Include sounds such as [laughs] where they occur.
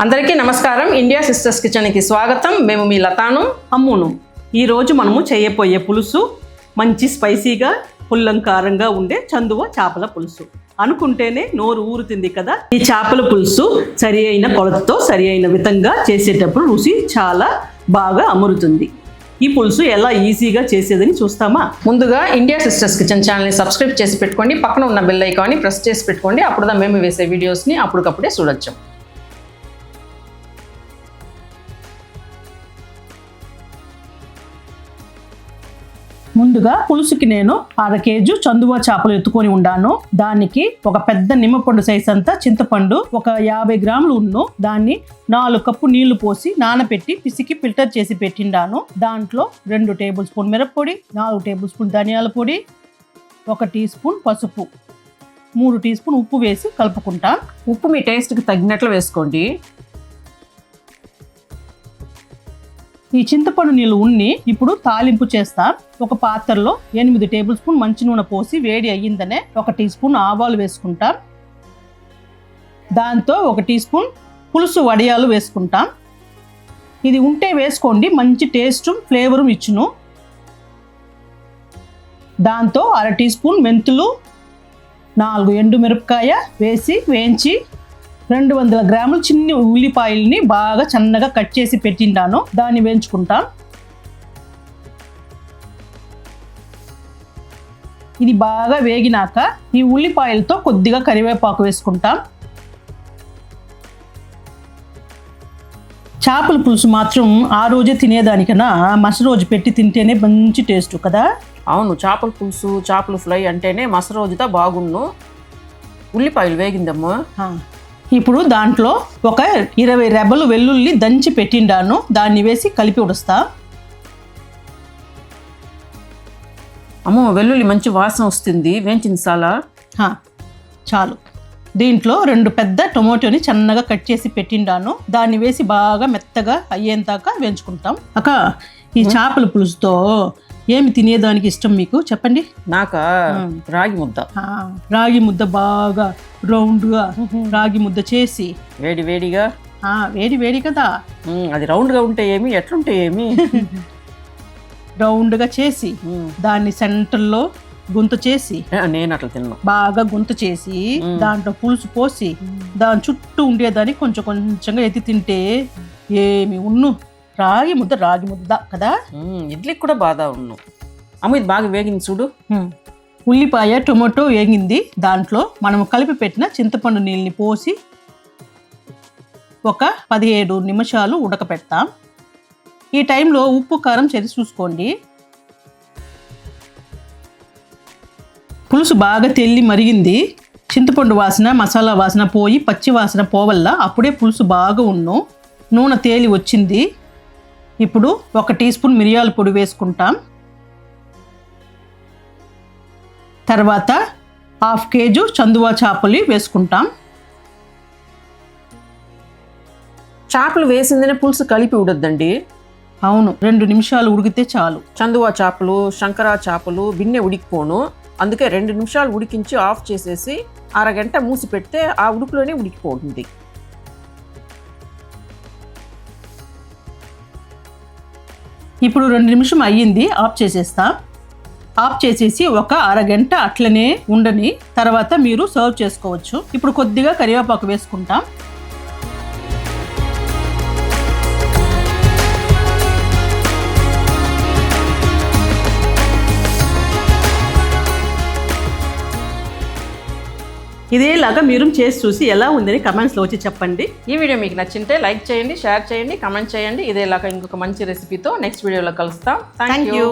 అందరికీ నమస్కారం. India sisters కిచెన్కి స్వాగతం. మేము మీ లతాను అమ్మును. ఈరోజు మనము చేయబోయే పులుసు మంచి స్పైసీగా పుల్లంకారంగా ఉండే చందువ చేపల పులుసు. అనుకుంటేనే నోరు ఊరుతుంది కదా? ఈ చేపల పులుసు సరి అయిన కొలతతో సరి అయిన విధంగా చేసేటప్పుడు రుచి చాలా బాగా అమరుతుంది. ఈ పులుసు ఎలా ఈజీగా చేసేదని చూస్తామా? ముందుగా ఇండియా సిస్టర్స్ కిచెన్ ఛానల్ని సబ్స్క్రైబ్ చేసి పెట్టుకోండి. పక్కన ఉన్న బెల్ ఐకాన్ని ప్రెస్ చేసి పెట్టుకోండి. అప్పుడుదా మేము వేసే వీడియోస్ని అప్పటికప్పుడే చూడొచ్చు. ముందుగా పులుసుకి నేను అర కేజీ చందువ చేపలు ఎత్తుకొని ఉండాను. దానికి ఒక పెద్ద నిమ్మపండు సైజ్ అంతా చింతపండు ఒక యాభై గ్రాములు ఉన్ను దాన్ని నాలుగు కప్పు నీళ్ళు పోసి నానబెట్టి పిసికి ఫిల్టర్ చేసి పెట్టిండాను. దాంట్లో రెండు టేబుల్ స్పూన్ మిరప్పొడి నాలుగు టేబుల్ స్పూన్ ధనియాల పొడి ఒక టీ స్పూన్ పసుపు మూడు టీ స్పూన్ ఉప్పు వేసి కలుపుకుంటా. ఉప్పు మీ టేస్ట్కి తగినట్లు వేసుకోండి. ఈ చింతపండు నీళ్ళు ఉన్ని ఇప్పుడు తాలింపు చేస్తా. ఒక పాత్రలో ఎనిమిది టేబుల్ స్పూన్ మంచి నూనె పోసి వేడి అయ్యిందనే ఒక టీ స్పూన్ ఆవాలు వేసుకుంటాం. దాంతో ఒక టీ స్పూన్ పులుసు వడియాలు వేసుకుంటాం. ఇది ఉంటే వేసుకోండి మంచి టేస్ట్ ఫ్లేవరు ఇచ్చును. దాంతో అర టీ స్పూన్ మెంతులు నాలుగు ఎండు మిరపకాయ వేసి వేయించి రెండు వందల గ్రాముల చిన్ని ఉల్లిపాయల్ని బాగా సన్నగా కట్ చేసి పెట్టిండాను. దాన్ని వేయించుకుంటాం. ఇది బాగా వేగినాక ఈ ఉల్లిపాయలతో కొద్దిగా కరివేపాకు వేసుకుంటాం. చేపల పులుసు మాత్రం ఆ రోజే తినేదానికన్నా మస రోజు పెట్టి తింటేనే మంచి టేస్ట్ కదా? అవును చేపల పులుసు చేపల ఫ్రై అంటేనే మసరోజుతో బాగున్ను ఉల్లిపాయలు వేగిందమ్మా. ఇప్పుడు దాంట్లో ఒక ఇరవై రెబ్బలు వెల్లుల్లి దంచి పెట్టిండాను. దాన్ని వేసి కలిపి ఉడుస్తా. అమ్మో వెల్లుల్లి మంచి వాసన వస్తుంది. వేయించింది చాలా? చాలు. దీంట్లో రెండు పెద్ద టొమాటోని సన్నగా కట్ చేసి పెట్టిండాను. దాన్ని వేసి బాగా మెత్తగా అయ్యేంతాక వేయించుకుంటాం. అక్క ఈ చేపల పులుసుతో ఏమి తినేదానికి ఇష్టం మీకు? చెప్పండి. నాకా? రాగి ముద్ద. ఆ, రాగి ముద్ద బాగా రౌండ్గా రాగి ముద్ద చేసి. వేడి వేడిగా? ఆ, వేడి వేడి కదా. అది రౌండ్గా ఉంటే ఏమి? ఎట్లుంటే ఏమి? [laughs] రౌండ్గా చేసి దాన్ని సెంటర్లో గుంత చేసి. నేను అట్లా తిన్నా. బాగా గుంత చేసి దాంట్లో పులుసు పోసి దాని చుట్టూ ఉండేదాన్ని కొంచెం కొంచెంగా ఎత్తి తింటే ఏమి ఉన్ను? రాగి ముద్ద రాగి ముద్ద కదా? ఉమ్, ఇడ్లీకి కూడా బాగా ఉన్ను. అమ్మ ఇది బాగా వేగింది చూడు. ఉల్లిపాయ టొమాటో వేగింది. దాంట్లో మనం కలిపి పెట్టిన చింతపండు నీళ్ళని పోసి ఒక పదిహేడు నిమిషాలు ఉడకపెడతాం. ఈ టైంలో ఉప్పు కారం చరి చూసుకోండి. పులుసు బాగా తెల్లి మరిగింది. చింతపండు వాసన మసాలా వాసన పోయి పచ్చి వాసన పోవల్ల అప్పుడే పులుసు బాగా ఉన్ను. నూనె తేలి వచ్చింది. ఇప్పుడు ఒక టీ స్పూన్ మిరియాల పొడి వేసుకుంటాం. తర్వాత హాఫ్ కేజీ చందువా చేపలు వేసుకుంటాం. చేపలు వేసిందనే పులుసు కలిపి ఉడద్దండి అవును రెండు నిమిషాలు ఉడికితే చాలు. చందువా చేపలు శంకరా చేపలు బిన్నె ఉడికిపోను. అందుకే రెండు నిమిషాలు ఉడికించి ఆఫ్ చేసేసి అరగంట మూసి పెడితే ఆ ఉడుకులోనే ఉడికిపోతుంది. ఇప్పుడు రెండు నిమిషం అయ్యింది ఆఫ్ చేసేస్తాం. ఆఫ్ చేసేసి ఒక అరగంట అట్లనే ఉండని తర్వాత మీరు సర్వ్ చేసుకోవచ్చు. ఇప్పుడు కొద్దిగా కరివేపాకు వేసుకుంటాం. ఇదేలాగా మీరు చేసి చూసి ఎలా ఉందని కమెంట్స్లో వచ్చి చెప్పండి. ఈ వీడియో మీకు నచ్చింటే లైక్ చేయండి షేర్ చేయండి కమెంట్ చేయండి. ఇదేలాగా ఇంకొక మంచి రెసిపీతో నెక్స్ట్ వీడియోలో కలుస్తాం. Thank you